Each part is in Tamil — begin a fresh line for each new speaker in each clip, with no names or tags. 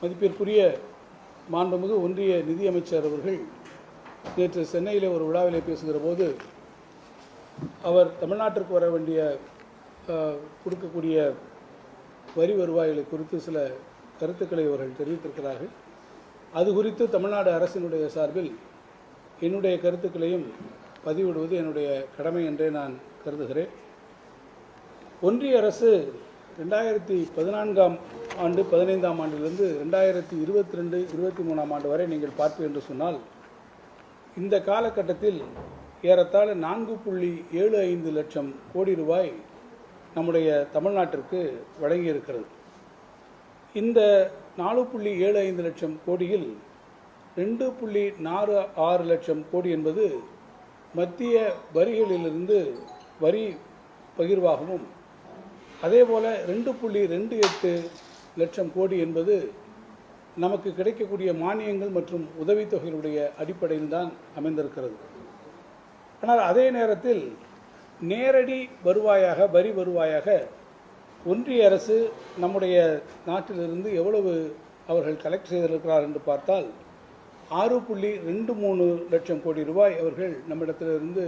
மதிப்பிற்குரிய மாண்புமிகு ஒன்றிய நிதியமைச்சர் அவர்கள் நேற்று சென்னையிலே ஒரு விழாவிலே பேசுகிற போது அவர் தமிழ்நாட்டிற்கு வர வேண்டிய கொடுக்கக்கூடிய வரி வருவாய்களை குறித்து சில கருத்துக்களை அவர்கள் தெரிவித்திருக்கிறார்கள். அது குறித்து தமிழ்நாடு அரசினுடைய சார்பில் என்னுடைய கருத்துக்களையும் பதிவிடுவது என்னுடைய கடமை என்றே நான் கருதுகிறேன். ஒன்றிய அரசு ரெண்டாயிரத்தி பதினான்காம் ஆண்டு பதினைந்தாம் ஆண்டிலிருந்து ரெண்டாயிரத்தி இருபத்தி ரெண்டு இருபத்தி மூணாம் ஆண்டு வரை நீங்கள் பார்ப்பீர்கள் என்று சொன்னால் இந்த காலகட்டத்தில் ஏறத்தாழ நான்கு புள்ளி ஏழு ஐந்து லட்சம் கோடி ரூபாய் நம்முடைய தமிழ்நாட்டிற்கு வழங்கியிருக்கிறது. இந்த நாலு புள்ளி ஏழு ஐந்து லட்சம் கோடியில் ரெண்டு புள்ளி நாலு ஆறு லட்சம் கோடி என்பது மத்திய வரிகளிலிருந்து வரி பகிர்வாகவும் அதே போல் ரெண்டு புள்ளி ரெண்டு எட்டு லட்சம் கோடி என்பது நமக்கு கிடைக்கக்கூடிய மானியங்கள் மற்றும் உதவித்தொகைகளுடைய அடிப்படையில் தான் அமைந்திருக்கிறது. ஆனால் அதே நேரத்தில் நேரடி வருவாயாக வரி வருவாயாக ஒன்றிய அரசு நம்முடைய நாட்டிலிருந்து எவ்வளவு அவர்கள் கலெக்ட் செய்திருக்கிறார் என்று பார்த்தால் ஆறு புள்ளி ரெண்டு மூணு லட்சம் கோடி ரூபாய் அவர்கள் நம்மிடத்திலிருந்து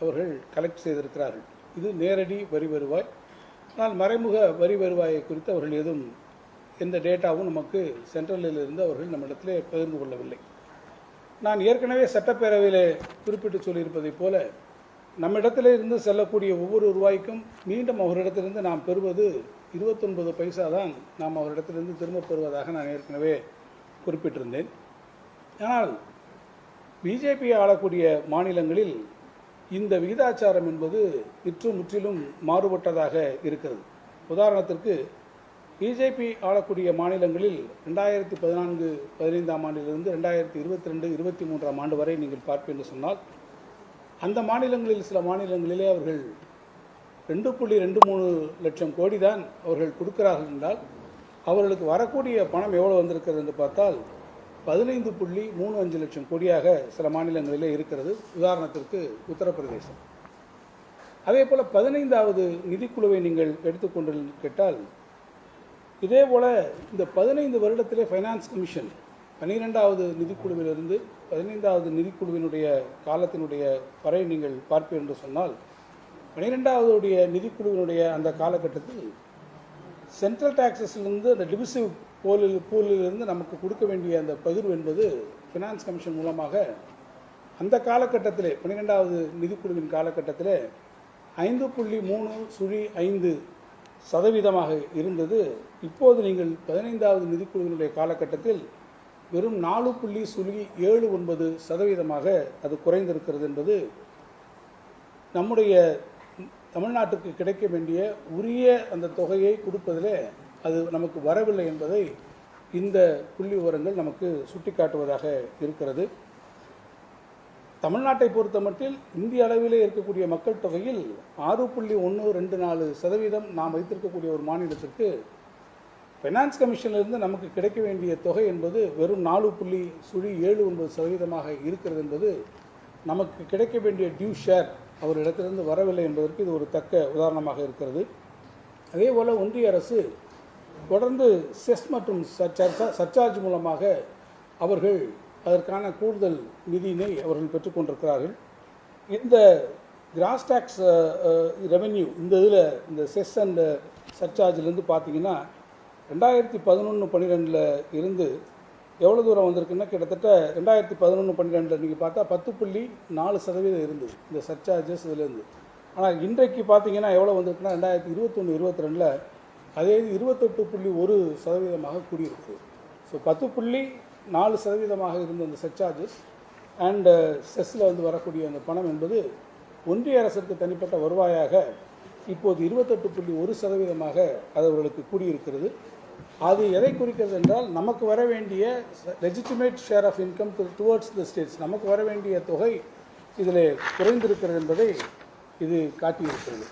அவர்கள் கலெக்ட் செய்திருக்கிறார்கள். இது நேரடி வரி வருவாய். ஆனால் மறைமுக வரி வருவாயை குறித்து அவர்கள் எதுவும் எந்த டேட்டாவும் நமக்கு சென்ட்ரலில் இருந்து அவர்கள் நம்மிடத்திலே பகிர்ந்து கொள்ளவில்லை. நான் ஏற்கனவே சட்டப்பேரவையில் குறிப்பிட்டு சொல்லியிருப்பதைப் போல நம்மிடத்திலே இருந்து செல்லக்கூடிய ஒவ்வொரு ரூபாய்க்கும் மீண்டும் அவரிடத்திலிருந்து நாம் பெறுவது இருபத்தொன்பது பைசா தான் நாம் அவரிடத்திலிருந்து திரும்பப் பெறுவதாக நான் ஏற்கனவே குறிப்பிட்டிருந்தேன். ஆனால் பிஜேபி ஆளக்கூடிய மாநிலங்களில் இந்த விகிதாச்சாரம் என்பது முற்று முற்றிலும் மாறுபட்டதாக இருக்கிறது. உதாரணத்திற்கு பிஜேபி ஆளக்கூடிய மாநிலங்களில் ரெண்டாயிரத்தி பதினான்கு பதினைந்தாம் ஆண்டிலிருந்து ரெண்டாயிரத்தி இருபத்தி ரெண்டு இருபத்தி மூன்றாம் ஆண்டு வரை நீங்கள் பார்ப்பீர்கள் சொன்னால் அந்த மாநிலங்களில் சில மாநிலங்களிலே அவர்கள் ரெண்டு புள்ளி ரெண்டு மூணு லட்சம் கோடி தான் அவர்கள் கொடுக்கிறார்கள் என்றால் அவர்களுக்கு வரக்கூடிய பணம் எவ்வளோ வந்திருக்கிறது என்று பார்த்தால் பதினைந்து புள்ளி மூணு அஞ்சு லட்சம் கோடியாக சில மாநிலங்களிலே இருக்கிறது. உதாரணத்திற்கு உத்தரப்பிரதேசம். அதே போல் பதினைந்தாவது நிதிக்குழுவை நீங்கள் எடுத்துக்கொண்டு கேட்டால் இதே போல் இந்த பதினைந்து வருடத்திலே ஃபைனான்ஸ் கமிஷன் பன்னிரெண்டாவது நிதிக்குழுவிலிருந்து பதினைந்தாவது நிதிக்குழுவினுடைய காலத்தினுடைய வரை நீங்கள் பார்ப்பீர்கள் என்று சொன்னால் பன்னிரெண்டாவதுடைய நிதிக்குழுவினுடைய அந்த காலகட்டத்தில் சென்ட்ரல் டாக்ஸஸ்லேருந்து அந்த டிவிசிவ் போலில் பூலிலிருந்து நமக்கு கொடுக்க வேண்டிய அந்த பகிர்வு என்பது ஃபினான்ஸ் கமிஷன் மூலமாக அந்த காலகட்டத்திலே பன்னிரெண்டாவது நிதிக்குழுவின் காலகட்டத்திலே ஐந்து புள்ளி மூணு சுழி ஐந்து சதவீதமாக இருந்தது. இப்போது நீங்கள் பதினைந்தாவது நிதிக்குழுவினுடைய காலகட்டத்தில் வெறும் நாலு புள்ளி சுழி ஏழு ஒன்பது சதவீதமாக அது குறைந்திருக்கிறது என்பது நம்முடைய தமிழ்நாட்டுக்கு கிடைக்க வேண்டிய உரிய அந்த தொகையை கொடுப்பதிலே அது நமக்கு வரவில்லை என்பதை இந்த புள்ளி விவரங்கள் நமக்கு சுட்டிக்காட்டுவதாக இருக்கிறது. தமிழ்நாட்டை பொறுத்தமட்டில் இந்திய அளவிலே இருக்கக்கூடிய மக்கள் தொகையில் ஆறு புள்ளி ஒன்று ரெண்டு நாலு சதவீதம் நாம் வைத்திருக்கக்கூடிய ஒரு மாநிலத்திற்கு ஃபைனான்ஸ் கமிஷனிலிருந்து நமக்கு கிடைக்க வேண்டிய தொகை என்பது வெறும் நாலு புள்ளி சுழி ஏழு ஒன்பது சதவீதமாக இருக்கிறது என்பது நமக்கு கிடைக்க வேண்டிய டியூ ஷேர் அவரிடத்திலிருந்து வரவில்லை என்பதற்கு இது ஒரு தக்க உதாரணமாக இருக்கிறது. அதே போல் ஒன்றிய அரசு தொடர்ந்து செஸ் மற்றும் சர்ச்சார்ஜ் மூலமாக அவர்கள் அதற்கான கூடுதல் நிதியினை அவர்கள் பெற்றுக்கொண்டிருக்கிறார்கள் இந்த கிராஸ் டேக்ஸ் ரெவென்யூ இந்த இதில் இந்த செஸ் அண்ட் சர்ச்சார்ஜிலேருந்து பார்த்தீங்கன்னா ரெண்டாயிரத்தி பதினொன்று பன்னிரெண்டில் இருந்து எவ்வளோ தூரம் வந்திருக்குன்னா கிட்டத்தட்ட ரெண்டாயிரத்தி பதினொன்று பன்னிரெண்டில் நீங்கள் பார்த்தா பத்து புள்ளி நாலு சதவீதம் இருந்தது இந்த சர்ச்சார்ஜஸ் இதுலேருந்து. ஆனால் இன்றைக்கு பார்த்தீங்கன்னா எவ்வளோ வந்திருக்குன்னா ரெண்டாயிரத்தி இருபத்தொன்று இருபத்தி ரெண்டில் அதே இது இருபத்தெட்டு புள்ளி ஒரு சதவீதமாக கூடியிருக்கு. ஸோ பத்து புள்ளி நாலு சதவீதமாக இருந்த அந்த சர்ச்சார்ஜஸ் அண்ட் செஸ்ஸில் வந்து வரக்கூடிய அந்த பணம் என்பது ஒன்றிய அரசிற்கு தனிப்பட்ட வருவாயாக இப்போது இருபத்தெட்டு புள்ளி ஒரு சதவீதமாக அது அவர்களுக்கு கூடியிருக்கிறது. அது எதை குறிக்கிறது என்றால் நமக்கு வர வேண்டிய legitimate share of income towards the states நமக்கு வர வேண்டிய தொகை இதில் குறைந்திருக்கிறது என்பதை இது காட்டியிருக்கிறது.